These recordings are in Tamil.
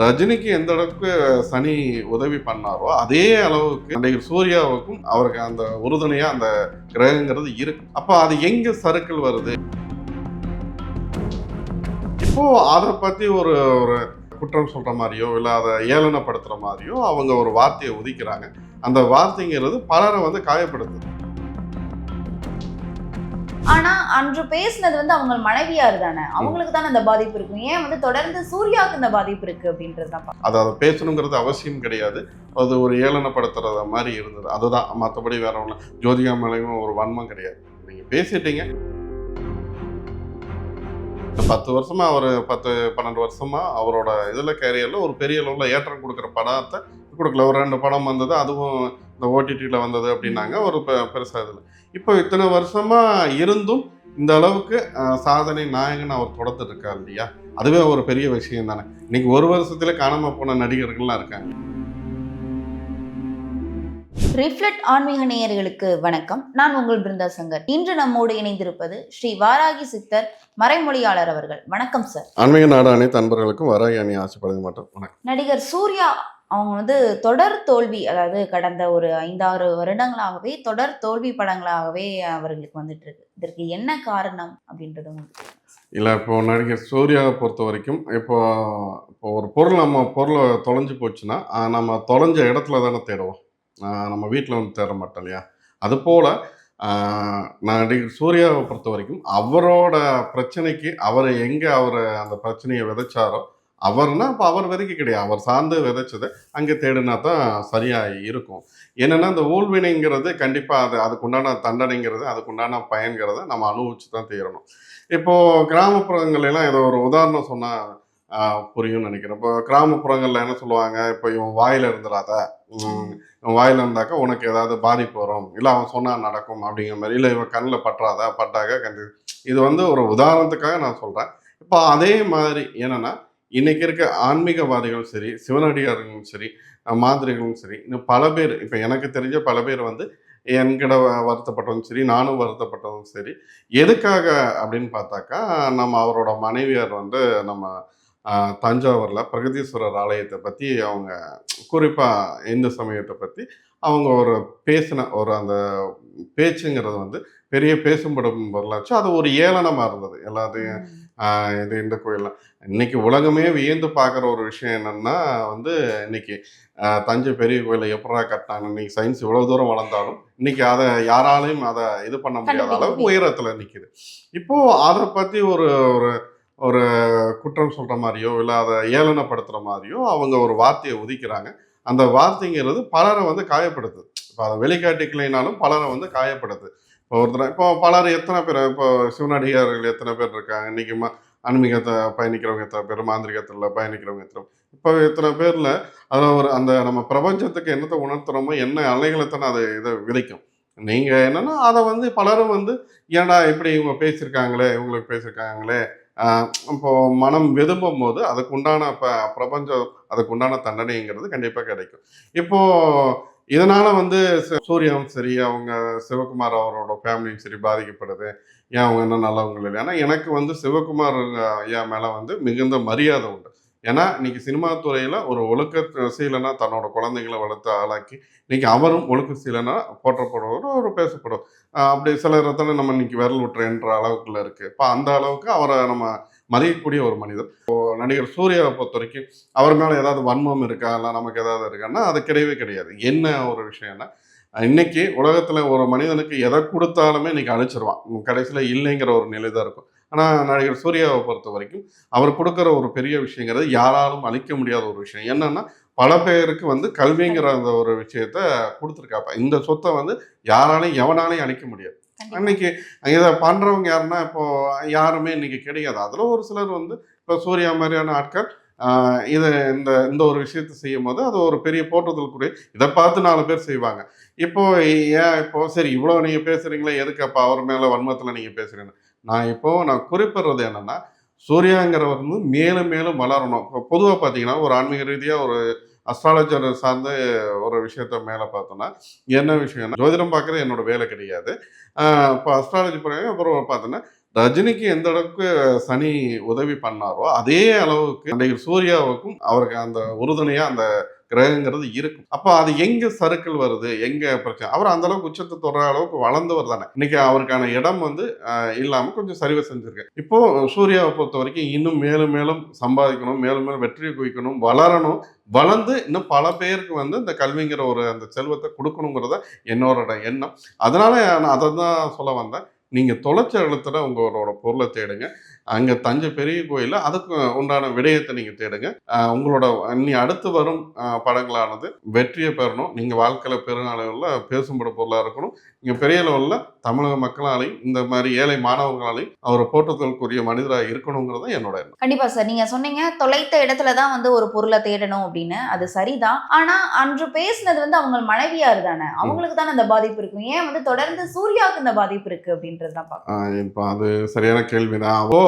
ரஜினிக்கு எந்த அளவுக்கு சனி உதவி பண்ணாரோ அதே அளவுக்கு நடிகர் சூர்யாவுக்கும் அவருக்கு அந்த உறுதுணையாக அந்த கிரகங்கிறது இருக்கு. அப்போ அது எங்கே சர்க்கிள் வருது? இப்போ அதை பற்றி ஒரு ஒரு குற்றம் சொல்கிற மாதிரியோ இல்லை அதை ஏளனப்படுத்துகிற மாதிரியோ அவங்க ஒரு வார்த்தையை உதிக்கிறாங்க. அந்த வார்த்தைங்கிறது பலரை வந்து காயப்படுத்துது. ஆனா அன்று பேசினது வந்து அவங்க மனைவியார் தானே. அவங்களுக்கு தானே அந்த பாதிப்பு இருக்கும். ஏன் வந்து தொடர்ந்து சூர்யாவுக்கு இந்த பாதிப்பு இருக்கு அப்படின்றது தான். அதை அதை பேசணுங்கிறது அவசியம் கிடையாது. அது ஒரு ஏளனப்படுத்துறத மாதிரி இருந்தது. அதுதான். மற்றபடி வேற ஒன்றும் ஜோதிகா மேலேயும் ஒரு வன்மம் கிடையாது. நீங்கள் பேசிட்டீங்க. பத்து வருஷமா அவர் பத்து பன்னெண்டு வருஷமா அவரோட இதில் கேரியரில் ஒரு பெரிய அளவில் ஏற்றம் கொடுக்குற படத்தை கொடுக்கல. ஒரு ரெண்டு படம் வந்தது அதுவும் இந்த ஓடிடியில் வந்தது அப்படின்னாங்க ஒரு பெ- பெருசா இதில். இப்போ இத்தனை வருஷமா இருந்தும் இந்த அளவுக்கு சாதனை நாயகன் அவர் தொடர்ந்து இருக்கார் இல்லையா? அதுவே ஒரு பெரிய விஷயம் தானே. இன்னைக்கு ஒரு வருஷத்துல காணாம போன நடிகர்கள்லாம் இருக்காங்க. ரிஃப்ளெக்ட் ஆன்மீக நேயர்களுக்கு வணக்கம். நான் உங்கள் பிருந்தா சங்கர். இன்று நம்மோடு இணைந்திருப்பது ஸ்ரீ வாராகி சித்தர் மறைமொழியாளர் அவர்கள். வணக்கம் சார். ஆன்மீக நாடு அனைத்து அன்பர்களுக்கும் வராகி அணி ஆசைப்படுக மாட்டோம். வணக்கம். நடிகர் சூர்யா அவங்க வந்து தொடர் தோல்வி அதாவது கடந்த ஒரு ஐந்தாறு வருடங்களாகவே தொடர் தோல்வி படங்களாகவே அவர்களுக்கு வந்துட்டு இருக்கு இதற்கு என்ன காரணம் அப்படின்றது உங்களுக்கு இல்லை இப்போ நடிகர் சூர்யாவை பொறுத்த வரைக்கும் இப்போ இப்போ ஒரு பொருள் நம்ம பொருளை தொலைஞ்சு போச்சுன்னா நம்ம தொலைஞ்ச இடத்துல தானே தேடுவோம். நம்ம வீட்டில் வந்து தேட மாட்டோம் இல்லையா? அதுபோல் நடிகர் சூர்யாவை பொறுத்த வரைக்கும் அவரோட பிரச்சனைக்கு அவர் எங்கே அவர் அந்த பிரச்சனையை விதைச்சாரோ அவர்னா இப்போ அவர் விதைக்க கிடையாது. அவர் சார்ந்து விதைச்சதை அங்கே தேடினா தான் சரியாக இருக்கும். என்னென்னா இந்த ஊழ்வினைங்கிறது கண்டிப்பாக அது அதுக்குண்டான தண்டனைங்கிறது அதுக்குண்டான பயன்கிறத நம்ம அனுபவிச்சு தான் தீரணும் இப்போது கிராமப்புறங்கள்ல ஏதோ ஒரு உதாரணம் சொன்னால் புரியும்னு நினைக்கிறேன். இப்போ கிராமப்புறங்களில் என்ன சொல்லுவாங்க இப்போ இவன் வாயில் இருந்துடாத இவன் வாயில் இருந்தாக்கா உனக்கு ஏதாவது பாதிப்பு வரும். இல்லை அவன் சொன்னால் நடக்கும் அப்படிங்கிற மாதிரி. இல்லை இவன் கண்ணில் பற்றாத பட்டாக கண்டு. இது வந்து ஒரு உதாரணத்துக்காக நான் சொல்கிறேன் இப்போ அதே மாதிரி என்னென்னா இன்னைக்கு இருக்க ஆன்மீகவாதிகளும் சரி சிவனடியார்களும் சரி அஹ், மாந்திரிகளும் சரி இன்னும் பல பேர் இப்போ எனக்கு தெரிஞ்ச பல பேர் வந்து என்கிட்ட வ- வருத்தப்பட்டவங்க சரி நானும் வருத்தப்பட்டவங்க சரி எதுக்காக அப்படின்னு பார்த்தாக்கா நம்ம அவரோட மனைவியார் வந்து நம்ம தஞ்சாவூர்ல பிரகதீஸ்வரர் ஆலயத்தை பற்றி அவங்க குறிப்பாக இந்து சமயத்தை பற்றி அவங்க ஒரு பேசின ஒரு அந்த பேச்சுங்கிறது வந்து பெரிய பேசும்படும் பொருளாச்சு. அது ஒரு ஏளனமாக இருந்தது. எல்லாத்தையும் இது இந்த கோயில்லாம். இன்னைக்கு உலகமே வியந்து பார்க்குற ஒரு விஷயம் என்னன்னா வந்து இன்னைக்கு தஞ்சை பெரிய கோயிலை எப்படா கட்டினாங்க? இன்னைக்கு சயின்ஸ் இவ்வளவு தூரம் வளர்ந்தாலும் இன்னைக்கு அதை யாராலையும் அதை இது பண்ண முடியாத அளவுக்கு. உயரத்துல நிக்குது. இப்போ அதை பத்தி ஒரு ஒரு ஒரு குற்றம் சொல்ற மாதிரியோ இல்லை அதை ஏளனப்படுத்துற மாதிரியோ அவங்க ஒரு வார்த்தையை உதிக்கிறாங்க. அந்த வார்த்தைங்கிறது பலரை வந்து காயப்படுத்துது இப்போ அதை வெளிக்காட்டிக்கலைனாலும் பலரை வந்து காயப்படுத்துது இப்போ ஒருத்தர் இப்போ பலர் எத்தனை பேர் இப்போ சிவனடிகார்கள் எத்தனை பேர் இருக்காங்க? இன்னைக்கு ஆன்மீகத்தை பயணிக்கிறவங்க எத்தனை பேர் மாந்திரிகத்தில் பயணிக்கிறவங்க எத்தனை இப்போ இத்தனை பேரில் அதில் ஒரு அந்த நம்ம பிரபஞ்சத்துக்கு என்னத்தை உணர்த்துறோமோ என்ன அலைகளைத்தான் அதை இதை விதைக்கும். நீங்கள் என்னென்னா அதை வந்து பலரும் வந்து ஏன்டா இப்படி இவங்க பேசியிருக்காங்களே இவங்களுக்கு பேசியிருக்காங்களே? இப்போது மனம் விரும்பும் போது அதுக்குண்டான ப பிரபஞ்சம் அதுக்குண்டான தண்டனைங்கிறது கண்டிப்பாக கிடைக்கும். இப்போது இதனால வந்து ச- சூர்யாவும் சரி அவங்க சிவகுமார் அவரோட ஃபேமிலியும் சரி பாதிக்கப்படுது. ஏன் அவங்க என்ன நல்லவங்க இல்லை? ஏன்னா எனக்கு வந்து சிவகுமார் ஐயா மேலே வந்து மிகுந்த மரியாதை உண்டு. ஏன்னா இன்னைக்கு சினிமா துறையில் ஒரு ஒழுக்க சீலனா தன்னோட குழந்தைங்களை வளர்த்து ஆளாக்கி இன்னைக்கு அவரும் ஒழுக்க சீலனா போற்றப்படுவார் ஒரு பேசப்படுவார். அப்படி சில இடத்துல நம்ம இன்னைக்கு விரல் விட்டுறேன்ற அளவுக்குள்ள இருக்கு. இப்போ அந்த அளவுக்கு அவரை நம்ம மதிக்கக்கூடிய ஒரு மனிதர். இப்போ நடிகர் சூர்யாவை பொறுத்த வரைக்கும் அவர் மேலே ஏதாவது வன்மம் இருக்கா? இல்லை நமக்கு ஏதாவது இருக்கான்னா அது கிடையவே கிடையாது. என்ன ஒரு விஷயம்னா இன்னைக்கு உலகத்தில் ஒரு மனிதனுக்கு எதை கொடுத்தாலுமே இன்னைக்கு அழிச்சிருவான். கடைசியில் இல்லைங்கிற ஒரு நிலை தான் இருக்கும். ஆனால் நடிகர் சூர்யாவை பொறுத்த வரைக்கும் அவர் கொடுக்குற ஒரு பெரிய விஷயங்கிறது யாராலும் அழிக்க முடியாத ஒரு விஷயம். என்னன்னா பல பேருக்கு வந்து கல்விங்கிற அந்த ஒரு விஷயத்த கொடுத்துருக்காப்ப. இந்த சொத்தை வந்து யாராலையும் எவனாலையும் அழிக்க முடியாது. அன்னைக்கு இதை பண்றவங்க யாருன்னா இப்போ யாருமே இன்னைக்கு கிடையாது. அதுல ஒரு சிலர் வந்து இப்போ சூர்யா மாதிரியான ஆட்கள் இது இந்த இந்த ஒரு விஷயத்தை செய்யும் போது அது ஒரு பெரிய போற்றுதலுக்குரிய இதை பார்த்து நாலு பேர் செய்வாங்க. இப்போ ஏன் இப்போ சரி இவ்வளோ நீங்க பேசுறீங்களே எதுக்கு அப்போ அவர் மேல வன்மத்தில் நீங்க பேசுறீங்க? நான் இப்போ நான் குறிப்பிடுறது என்னன்னா சூர்யாங்கிறவர் வந்து மேலும் மேலும் வளரணும். இப்போ பொதுவாக பார்த்தீங்கன்னா ஒரு ஆன்மீக ரீதியாக ஒரு அஸ்ட்ராலஜர் சார்ந்து ஒரு விஷயத்த மேலே பார்த்தோன்னா என்ன விஷயம்னா ஜோதிடம் பார்க்குறது என்னோட வேலை கிடையாது. இப்போ அஸ்ட்ராலஜி பிறகு அப்புறம் பார்த்தோன்னா ரஜினிக்கு எந்த அளவுக்கு சனி உதவி பண்ணாரோ அதே அளவுக்கு அன்றைக்கு சூர்யாவுக்கும் அவருக்கு அந்த உறுதுணையாக அந்த கிரகங்கிறது இருக்கும். அப்போ அது எங்கே சருக்கள் வருது? எங்கே பிரச்சனை? அவர் அந்த அளவுக்கு உச்சத்தை தொடர அளவுக்கு வளர்ந்தவர் தானே. இன்னைக்கு அவருக்கான இடம் வந்து இல்லாமல் கொஞ்சம் சரிவை செஞ்சிருக்கு. இப்போ சூர்யாவை பொறுத்த வரைக்கும் இன்னும் மேலும் மேலும் சம்பாதிக்கணும் மேலும் மேலும் வெற்றியை குவிக்கணும் வளரணும். வளர்ந்து இன்னும் பல பேருக்கு வந்து இந்த கல்விங்கிற ஒரு அந்த செல்வத்தை கொடுக்கணுங்கிறத என்னோட எண்ணம். அதனால நான் அதை தான் சொல்ல வந்தேன். நீங்கள் தொலைச்ச இடத்துல உங்களோட பொருளை தேடுங்க. அங்க தஞ்சை பெரிய கோயில்ல அதுக்கு உண்டான விடயத்தை நீங்க தேடுங்க. உங்களோட இனி அடுத்து வரும் படங்களானது வெற்றியை பெறணும். நீங்க வாழ்க்கையில பெருநாளவில் பேசும்பட பொருளா இருக்கணும். நீங்க பெரிய லெவலில் தமிழக மக்களாலையும் இந்த மாதிரி ஏழை மாணவர்களாலையும் அவரை போற்றத்திற்குரிய மனிதராக இருக்கணுங்கிறது தான் என்னோட எண்ணம். கண்டிப்பா சார். நீங்க சொன்னீங்க தொலைத்த இடத்துல தான் வந்து ஒரு பொருளை தேடணும் அப்படின்னு. அது சரிதான். ஆனா அன்று பேசினது வந்து அவங்க மனைவியார் தானே. அவங்களுக்கு தானே அந்த பாதிப்பு இருக்கும். ஏன் வந்து தொடர்ந்து சூர்யாவுக்கு இந்த பாதிப்பு இருக்கு அப்படின்றது தான் இப்போ அது சரியான கேள்விதான். அப்போ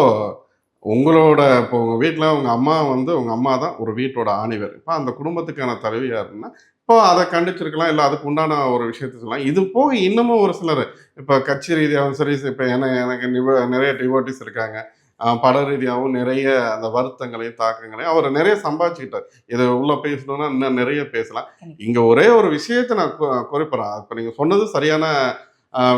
உங்களோட இப்போ உங்கள் வீட்டில் உங்கள் அம்மா வந்து உங்கள் அம்மா தான் ஒரு வீட்டோட ஆணிவர் இப்போ அந்த குடும்பத்துக்கான தலைவி யாருன்னா இப்போ அதை கண்டிச்சிருக்கலாம் இல்லை அதுக்கு உண்டான ஒரு விஷயத்த சொல்லலாம். இது போக இன்னமும் ஒரு சிலர் இப்போ கட்சி ரீதியாகவும் சரி இப்போ என எனக்கு நிவ நிறைய டிவோட்டிஸ் இருக்காங்க. பட ரீதியாகவும் நிறைய அந்த வருத்தங்களையும் தாக்கங்களையும் அவர் நிறைய சம்பாதிச்சுக்கிட்டார். இதை உள்ள பேசணும்னா இன்னும் நிறைய பேசலாம். இங்கே ஒரே ஒரு விஷயத்தை நான் குறிப்பிட்றேன். இப்போ நீங்கள் சொன்னது சரியான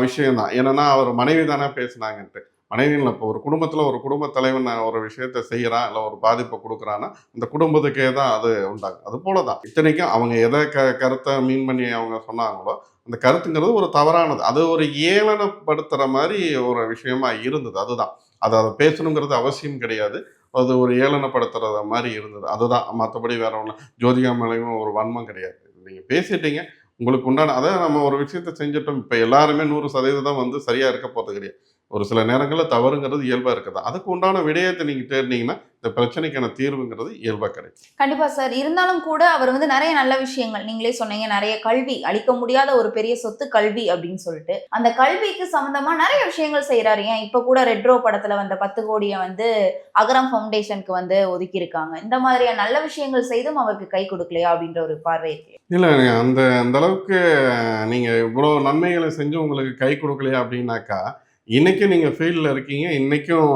விஷயம்தான். என்னன்னா அவர் மனைவி தானே பேசுனாங்கன்ட்டு. மனைவியில் இப்போ ஒரு குடும்பத்தில் ஒரு குடும்ப தலைவன் ஒரு விஷயத்த செய்கிறான் இல்லை ஒரு பாதிப்பை கொடுக்குறான்னா அந்த குடும்பத்துக்கே தான் அது உண்டாகும். அது போல தான் இத்தனைக்கும் அவங்க எதை க கருத்தை மீன் பண்ணி அவங்க சொன்னாங்களோ அந்த கருத்துங்கிறது ஒரு தவறானது. அது ஒரு ஏளனப்படுத்துகிற மாதிரி ஒரு விஷயமா இருந்தது. அதுதான். அது அதை பேசணுங்கிறது அவசியம் கிடையாது. அது ஒரு ஏளனப்படுத்துறத மாதிரி இருந்தது. அதுதான். மற்றபடி வேற ஒன்றும் ஜோதிகா மேலேயும் ஒரு வன்மம் கிடையாது. நீங்கள் பேசிட்டீங்க. உங்களுக்கு உண்டான அதை நம்ம ஒரு விஷயத்த செஞ்சுட்டோம். இப்போ எல்லாருமே நூறு சதவீதம் வந்து சரியாக இருக்க போகிறது கிடையாது. ஒரு சில நேரங்களில் தவறுங்கிறது இயல்பாக இருக்குது? அதுக்கு உண்டான விடயத்தை நீங்கள் தேடினீங்கன்னா இந்த பிரச்சனைக்கான தீர்வுங்கிறது இயல்பாக கிடைக்கும். கண்டிப்பா சார். இருந்தாலும் கூட அவர் வந்து நிறைய நல்ல விஷயங்கள் நீங்களே சொன்னீங்க நிறைய கல்வி அளிக்க முடியாத ஒரு பெரிய சொத்து கல்வி அப்படின்னு சொல்லிட்டு. அந்த கல்விக்கு சம்பந்தமா நிறைய விஷயங்கள் செய்யறாரு ஏன்? இப்ப கூட ரெட்ரோ படத்துல வந்த பத்து கோடியை வந்து அகரம் ஃபவுண்டேஷனுக்கு வந்து ஒதுக்கி இருக்காங்க இந்த மாதிரியான நல்ல விஷயங்கள் செய்தும் அவருக்கு கை கொடுக்கலையா அப்படின்ற ஒரு பார்வை இருக்கு. இல்லை அந்த அந்த அளவுக்கு நீங்கள் இவ்வளோ நன்மைகளை செஞ்சு உங்களுக்கு கை கொடுக்கலையா அப்படின்னாக்கா இன்னைக்கும் நீங்கள் ஃபீல்டில் இருக்கீங்க. இன்னைக்கும்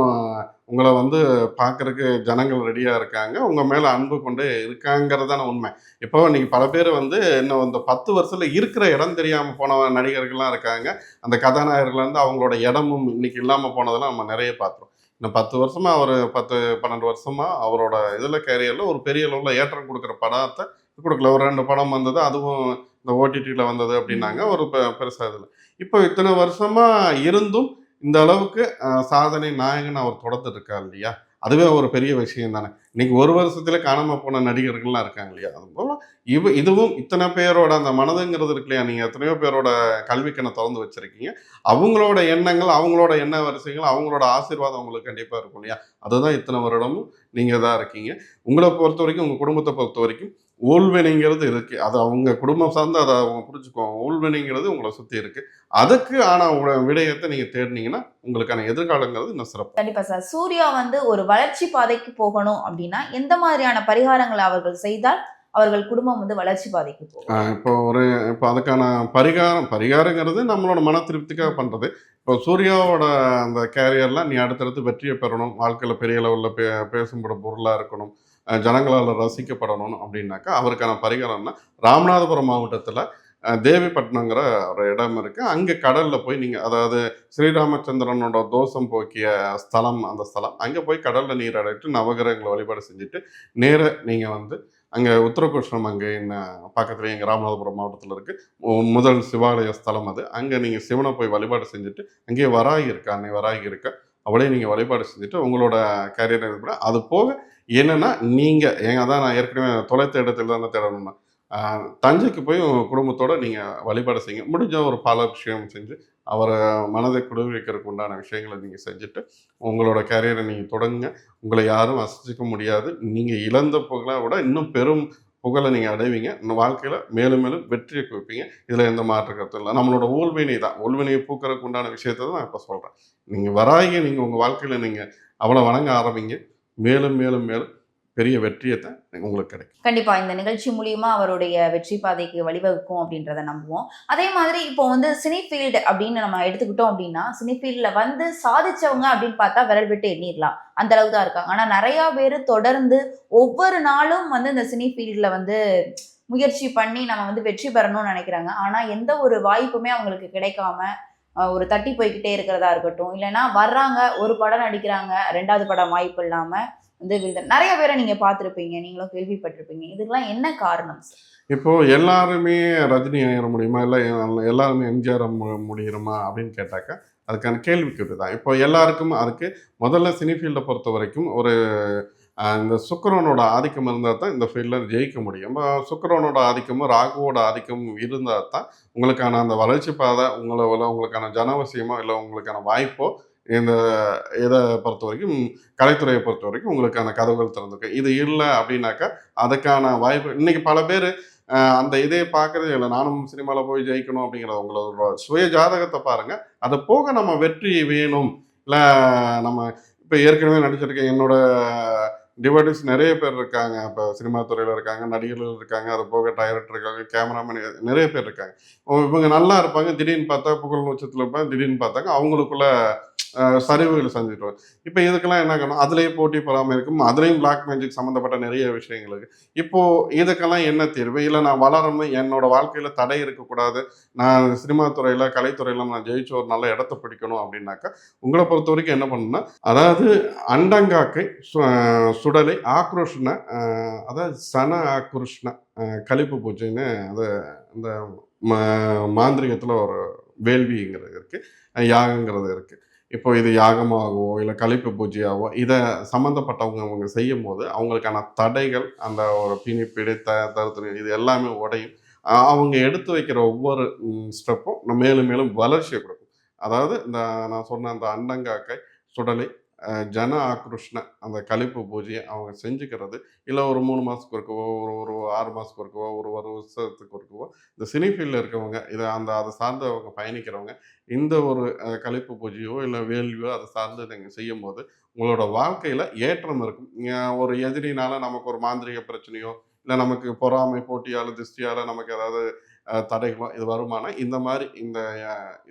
உங்களை வந்து பார்க்கறதுக்கு ஜனங்கள் ரெடியாக இருக்காங்க. உங்கள் மேலே அன்பு கொண்டு இருக்காங்கிறதான உண்மை. இப்போ இன்றைக்கி பல பேர் வந்து இன்னும் இந்த பத்து வருஷத்தில் இருக்கிற இடம் தெரியாமல் போன நடிகர்கள்லாம் இருக்காங்க. அந்த கதாநாயகர்கள்லேருந்து அவங்களோட இடமும் இன்னைக்கு இல்லாமல் போனதெல்லாம் நம்ம நிறைய பார்த்துருவோம் இன்னும் பத்து வருஷமாக அவர் பத்து பன்னெண்டு வருஷமாக அவரோட இதில் கேரியரில் ஒரு பெரிய அளவில் ஏற்றம் கொடுக்குற படத்தை கொடுக்கல. ஒரு ரெண்டு படம் வந்தது அதுவும் இந்த ஓடிடியில் வந்தது அப்படின்னாங்க. ஒரு பெருசாக இதில். இப்போ இத்தனை வருஷமாக இருந்தும் இந்த அளவுக்கு சாதனை நாயகன் அவர் தொடர்ந்துட்டு இருக்கார் இல்லையா? அதுவே ஒரு பெரிய விஷயம் தானே. இன்னைக்கு ஒரு வருஷத்துல காணாம போன நடிகர்கள்லாம் இருக்காங்க இல்லையா? அது போல இவ இதுவும் இத்தனை பேரோட அந்த மனதுங்கிறது இருக்கு இல்லையா? நீங்க எத்தனையோ பேரோட கல்விக்கணை திறந்து வச்சிருக்கீங்க. அவங்களோட எண்ணங்கள் அவங்களோட எண்ண வரிசைகள் அவங்களோட ஆசீர்வாதம் உங்களுக்கு கண்டிப்பா இருக்கும் இல்லையா? அதுதான் இத்தனை வருடமும் நீங்க தான் இருக்கீங்க. உங்களை பொறுத்த வரைக்கும் உங்க குடும்பத்தை பொறுத்த வரைக்கும் ஊழ்வினைங்கிறது இருக்கு. அது அவங்க குடும்பம் சார்ந்து அதை அவங்க புரிஞ்சுக்குவாங்க. ஊழ்வினைங்கிறது உங்களை சுத்தி இருக்கு. அதுக்கு ஆன உங்களோட விடயத்தை நீங்க தேடினீங்கன்னா உங்களுக்கான எதிர்காலங்கிறது இன்னும் சிறப்பு. கண்டிப்பா சார். சூர்யா வந்து ஒரு வளர்ச்சி பாதைக்கு போகணும் அப்படின்னா எந்த மாதிரியான பரிகாரங்களை அவர்கள் செய்தால் அவர்கள் குடும்பம் வந்து வளர்ச்சி பாதைக்கு போகும்? இப்போ ஒரு இப்போ அதுக்கான பரிகாரம் பரிகாரங்கிறது நம்மளோட மன திருப்திக்காக பண்ணுறது இப்போ சூர்யாவோட அந்த கேரியரில் நீ அடுத்தடுத்து வெற்றியை பெறணும். வாழ்க்கையில் பெரிய லெவலில் பே பேசும்பட பொருளாக இருக்கணும். ஜனங்களால் ரசிக்கப்படணும் அப்படின்னாக்கா அவருக்கான பரிகாரம்னா ராமநாதபுரம் மாவட்டத்தில் தேவிப்பட்டினங்கிற ஒரு இடம் இருக்குது அங்கே கடலில் போய் நீங்கள் அதாவது ஸ்ரீராமச்சந்திரனோட தோஷம் போக்கிய ஸ்தலம் அந்த ஸ்தலம் அங்கே போய் கடலில் நீர் அடைத்து நவகிரகங்களை வழிபாடு செஞ்சுட்டு நேர நீங்கள் வந்து அங்கே உத்தரகோஷ்ணம் அங்கே என்ன பக்கத்துல எங்கள் ராமநாதபுரம் மாவட்டத்தில் இருக்குது முதல் சிவாலய ஸ்தலம் அது. அங்கே நீங்கள் சிவனை போய் வழிபாடு செஞ்சுட்டு அங்கேயே வராகி இருக்கா அன்னை வராகி இருக்கா அவளே நீங்கள் வழிபாடு செஞ்சுட்டு உங்களோட கேரியர் அது போக என்னென்னா நீங்கள் ஏங்க அதான் நான் ஏற்கனவே தொலைத்த இடத்துல தானே தேடணும்னா. தஞ்சைக்கு போய் உங்கள் குடும்பத்தோடு நீங்கள் வழிபாடு செய்யுங்க. முடிஞ்ச ஒரு பல விஷயம் செஞ்சு அவரை மனதை குளிர்விக்கிறதுக்கு உண்டான விஷயங்களை நீங்கள் செஞ்சுட்டு உங்களோட கேரியரை நீங்கள் தொடங்குங்க. உங்களை யாரும் அசைச்சிக்க முடியாது. நீங்கள் இழந்த புகழை விட இன்னும் பெரும் புகழை நீங்கள் அடைவீங்க. இந்த வாழ்க்கையில் மேலும் மேலும் வெற்றியை குவிப்பீங்க. இதில் எந்த மாற்று கருத்தும் இல்லை. நம்மளோட ஊழ்வினை தான். ஊழ்வினையை பூக்கறதுக்கு உண்டான விஷயத்தை தான் நான் இப்போ சொல்கிறேன் நீங்கள் வராங்க நீங்கள் உங்கள் வாழ்க்கையில் நீங்கள் அவ்வளோ வணங்க ஆரம்பிங்க. மேலும் மேலும் மேலும் பெரிய வெற்றியை தான் உங்களுக்கு கிடைக்கும். கண்டிப்பா இந்த நிகழ்ச்சி மூலியமா அவருடைய வெற்றி பாதைக்கு வழிவகுக்கும் அப்படின்றத நம்புவோம். அதே மாதிரி இப்போ வந்து சினி ஃபீல்டு அப்படின்னு நம்ம எடுத்துக்கிட்டோம் அப்படின்னா சினி ஃபீல்ட்ல வந்து சாதிச்சவங்க அப்படின்னு பார்த்தா விரல் விட்டு எண்ணிடலாம் அந்த அளவுக்கு தான் இருக்காங்க. ஆனா நிறைய பேர் தொடர்ந்து ஒவ்வொரு நாளும் வந்து இந்த சினி ஃபீல்ட்ல வந்து முயற்சி பண்ணி நம்ம வந்து வெற்றி பெறணும்னு நினைக்கிறாங்க. ஆனா எந்த ஒரு வாய்ப்புமே அவங்களுக்கு கிடைக்காம ஒரு தட்டி போய்கிட்டே இருக்கிறதா இருக்கட்டும். இல்லைன்னா வர்றாங்க ஒரு படம் நடிக்கிறாங்க ரெண்டாவது படம் வாய்ப்பு இல்லாமல் வந்து விழுது- நிறைய பேரை நீங்கள் பார்த்துருப்பீங்க நீங்களும் கேள்விப்பட்டிருப்பீங்க. இதுக்கெல்லாம் என்ன காரணம்? இப்போது இப்போ எல்லாருமே ரஜினி ஆயிட முடியுமா? இல்லை எல்லாருமே எம்ஜிஆர் முடியுமா? அப்படின்னு கேட்டாக்கா அதுக்கான கேள்விக்குறி தான் இப்போ எல்லாருக்கும் அதுக்கு முதல்ல சினி ஃபீல்டை பொறுத்த வரைக்கும் ஒரு இந்த சுக்கரனோட ஆதிக்கம் இருந்தால் தான் இந்த ஃபீல்டில் ஜெயிக்க முடியும். சுக்கரனோட ஆதிக்கமும் ராகுவோட ஆதிக்கமும் இருந்தால் தான் உங்களுக்கான அந்த வளர்ச்சி பாதை உங்களை உங்களுக்கான ஜனவசியமோ இல்லை உங்களுக்கான வாய்ப்போ இந்த இதை பொறுத்த வரைக்கும் கலைத்துறையை பொறுத்த வரைக்கும் உங்களுக்கான கதவுகள் திறந்துருக்கு. இது இல்லை அப்படின்னாக்கா அதுக்கான வாய்ப்பு இன்னைக்கு பல பேர் அந்த இதே பார்க்கறது இல்லை. நானும் சினிமாவில் போய் ஜெயிக்கணும் அப்படிங்கிறத உங்களோட சுய ஜாதகத்தை பாருங்கள் அது போக நம்ம வெற்றி வேணும். இல்லை நம்ம இப்போ ஏற்கனவே நடிச்சிருக்கேன் என்னோட டிவோட்டிஸ் நிறைய பேர் இருக்காங்க. இப்போ சினிமா துறையில் இருக்காங்க நடிகர்கள் இருக்காங்க அது போக டைரக்டர் இருக்காங்க கேமராமேன் நிறைய பேர் இருக்காங்க. இவங்க நல்லா இருப்பாங்க. திடீர்னு பார்த்தா புகழ் உச்சத்தில் இருப்பாங்க. திடீர்னு பார்த்தாங்க. அவங்களுக்குள்ள சரிவுகள் செஞ்சுட்டு வரும் இப்போ இதுக்கெல்லாம் என்ன பண்ணணும் அதுலேயே போட்டி பொறாமல் இருக்கும். அதுலேயும் பிளாக் மேஜிக் சம்மந்தப்பட்ட நிறைய விஷயங்கள் இப்போது இதுக்கெல்லாம் என்ன தீர்வு? இல்லை நான் வளரணும் என்னோட வாழ்க்கையில் தடை இருக்கக்கூடாது. நான் சினிமா துறையில் கலைத்துறையில் நான் ஜெயிச்சு ஒரு நல்ல இடத்த பிடிக்கணும் அப்படின்னாக்கா உங்களை பொறுத்த வரைக்கும் என்ன பண்ணணும்னா அதாவது அண்டங்காக்கை சு- சுடலை ஆக்ரோஷ்ண அதாவது சன ஆக்ருஷ்ண கழிப்பு பூஜைன்னு அதை இந்த மாந்திரிகத்தில் ஒரு வேள்விங்கிறது இருக்குது யாகங்கிறது இருக்குது இப்போ இது யாகமாகவோ இல்லை கழிப்பு பூஜையாகவோ இதை சம்மந்தப்பட்டவங்க அவங்க செய்யும் போது அவங்களுக்கான தடைகள் அந்த ஒரு பிணி த தருத்திரம் இது எல்லாமே உடையும். அவங்க எடுத்து வைக்கிற ஒவ்வொரு ஸ்டெப்பும் மேலும் மேலும் வளர்ச்சியை கொடுக்கும். அதாவது இந்த நான் சொன்ன அந்த அண்டங்காக்கை சுடலை ஜன ஆக்ருஷ்ண அந்த கழிப்பு பூஜையை அவங்க செஞ்சுக்கிறது. இல்லை ஒரு மூணு மாதத்துக்கு ஒருக்கவோ ஒரு ஒரு ஆறு மாதத்துக்கு ஒருக்கவோ ஒரு ஒரு வருஷத்துக்கு ஒருக்கவோ இந்த சினி ஃபீல்டில் இருக்கவங்க இதை அந்த அதை சார்ந்தவங்க பயணிக்கிறவங்க இந்த ஒரு கழிப்பு பூஜையோ இல்லை வேள்வியோ அதை சார்ந்து நீங்கள் செய்யும் போது உங்களோட வாழ்க்கையில் ஏற்றம் இருக்கும். ஒரு எதிரினால நமக்கு ஒரு மாந்திரிக பிரச்சனையோ இல்லை நமக்கு பொறாமை போட்டியால் திருஷ்டியால் நமக்கு ஏதாவது தடைகளோ இது வருமானம் இந்த மாதிரி இந்த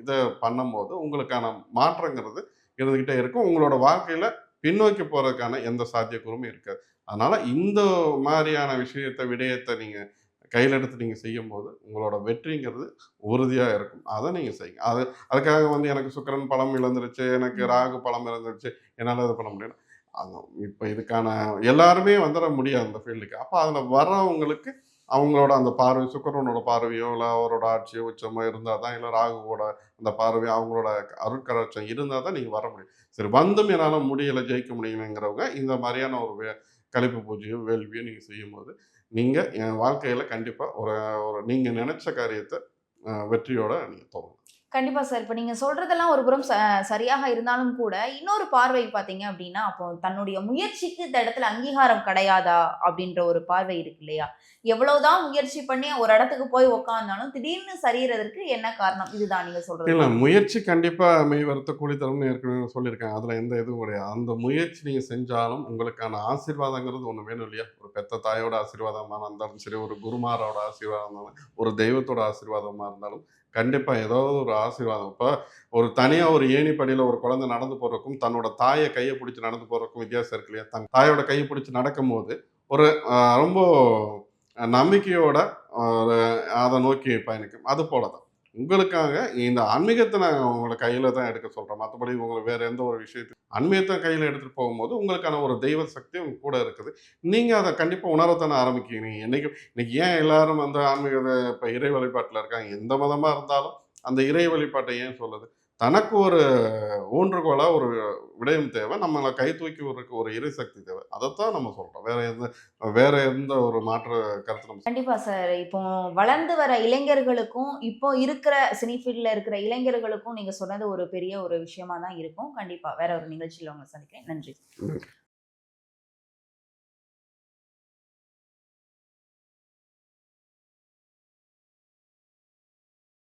இதை பண்ணும்போது உங்களுக்கான மாற்றங்கிறது இருந்துக்கிட்டே இருக்கும். உங்களோட வாழ்க்கையில் பின்னோக்கி போகிறதுக்கான எந்த சாத்தியக்கூறும் இருக்காது. அதனால இந்த மாதிரியான விஷயத்தை விடயத்தை நீங்கள் கையில் எடுத்து நீங்கள் செய்யும்போது உங்களோட வெற்றிங்கிறது உறுதியாக இருக்கும். அதை நீங்கள் செய்யுங்க. அது அதுக்காக வந்து எனக்கு சுக்கிரன் பழம் இழந்துருச்சு எனக்கு ராகு பழம் இழந்துருச்சு என்னால் இது பண்ண முடியல. அது இப்போ இதுக்கான எல்லாருமே வந்துட முடியாது அந்த ஃபீல்டுக்கு. அப்போ அதில் வர்றவங்களுக்கு அவங்களோட அந்த பார்வை சுக்கரனோட பார்வையோ இல்லை அவரோட ஆட்சியோ உச்சமோ இருந்தால் தான் இல்லை ராகுவோட அந்த பார்வை அவங்களோட அருட்கராட்சம் இருந்தால் தான் நீங்கள் வர முடியும். சரி வந்தும் என்னால் முடியலை ஜெயிக்க முடியலைங்கிறவங்க இந்த மாதிரியான ஒரு வே கழிப்பு பூஜையோ வேள்வியோ நீங்கள் செய்யும்போது நீங்கள் என் வாழ்க்கையில் கண்டிப்பாக ஒரு ஒரு நீங்கள் நினச்ச காரியத்தை வெற்றியோட நீங்கள் தோணும் கண்டிப்பா சார். இப்ப நீங்க சொல்றதெல்லாம் ஒரு புறம் ச- சரியாக இருந்தாலும் கூட இன்னொரு பார்வை பார்த்தீங்க அப்படின்னா அப்போ தன்னுடைய முயற்சிக்கு இந்த இடத்துல அங்கீகாரம் கிடையாதா அப்படின்ற ஒரு பார்வை இருக்கு இல்லையா? எவ்வளோதான் முயற்சி பண்ணி ஒரு இடத்துக்கு போய் உக்காந்தாலும் திடீர்னு சரியறதுக்கு என்ன காரணம்? இதுதான் நீங்க இல்லை சொல்றது முயற்சி கண்டிப்பாக மெய் வருத்த கூலி தரும்னு ஏற்கனவே சொல்லியிருக்கேன். அதில் எந்த இதுவும் கிடையாது. அந்த முயற்சி நீங்கள் செஞ்சாலும் உங்களுக்கான ஆசீர்வாதங்கிறது ஒன்று வேணும் இல்லையா? ஒரு பெத்த தாயோட ஆசீர்வாதமாக இருந்தாலும் சரி ஒரு குருமாரோட ஆசீர்வாதம் இருந்தாலும் ஒரு தெய்வத்தோட ஆசீர்வாதமாக இருந்தாலும் கண்டிப்பாக ஏதாவது ஒரு ஆசீர்வாதம். இப்போ ஒரு தனியாக ஒரு ஏணிப்படியில் ஒரு குழந்தை நடந்து போகிறதுக்கும் தன்னோட தாயை கையை பிடிச்சி நடந்து போகிறதுக்கும் வித்தியாசம் இருக்கு இல்லையா? தன் தாயோட கையை பிடிச்சி நடக்கும்போது ஒரு ரொம்ப நம்பிக்கையோட ஒரு அதை நோக்கி பயணிக்கும். அது போல தான் உங்களுக்காக இந்த ஆன்மீகத்தை நாங்கள் உங்களை கையில் தான் எடுக்க சொல்கிறோம் மற்றபடி உங்களுக்கு வேறு எந்த ஒரு விஷயத்தையும் ஆன்மீகத்தை கையில் எடுத்துகிட்டு போகும்போது உங்களுக்கான ஒரு தெய்வ சக்தி உங்க கூட இருக்குது. நீங்கள் அதை கண்டிப்பாக உணரத்தானே ஆரம்பிக்கிறீங்க. நீங்கள் இன்றைக்கி இன்னைக்கு ஏன் எல்லாரும் அந்த ஆன்மீகத்தை இப்போ இறை வழிபாட்டில் இருக்காங்க? எந்த மதமாக இருந்தாலும் அந்த இறை வழிபாட்டை ஏன் சொல்லுது தனக்கு ஒரு ஊன்றுகோலா ஒரு விடயம் தேவை நம்மளை கை தூக்கி விடுறதுக்கு ஒரு இறை சக்தி தேவை. அதைத்தான் நம்ம சொல்கிறோம் வேற எந்த வேற எந்த ஒரு மாற்று கருத்து நம்ம கண்டிப்பா சார். இப்போ வளர்ந்து வர இளைஞர்களுக்கும் இப்போ இருக்கிற சினி ஃபீல்ட்ல இருக்கிற இளைஞர்களுக்கும் நீங்க சொன்னது ஒரு பெரிய ஒரு விஷயமா தான் இருக்கும். கண்டிப்பா. வேற ஒரு நிகழ்ச்சியில உங்களை சந்திக்கிறேன். நன்றி.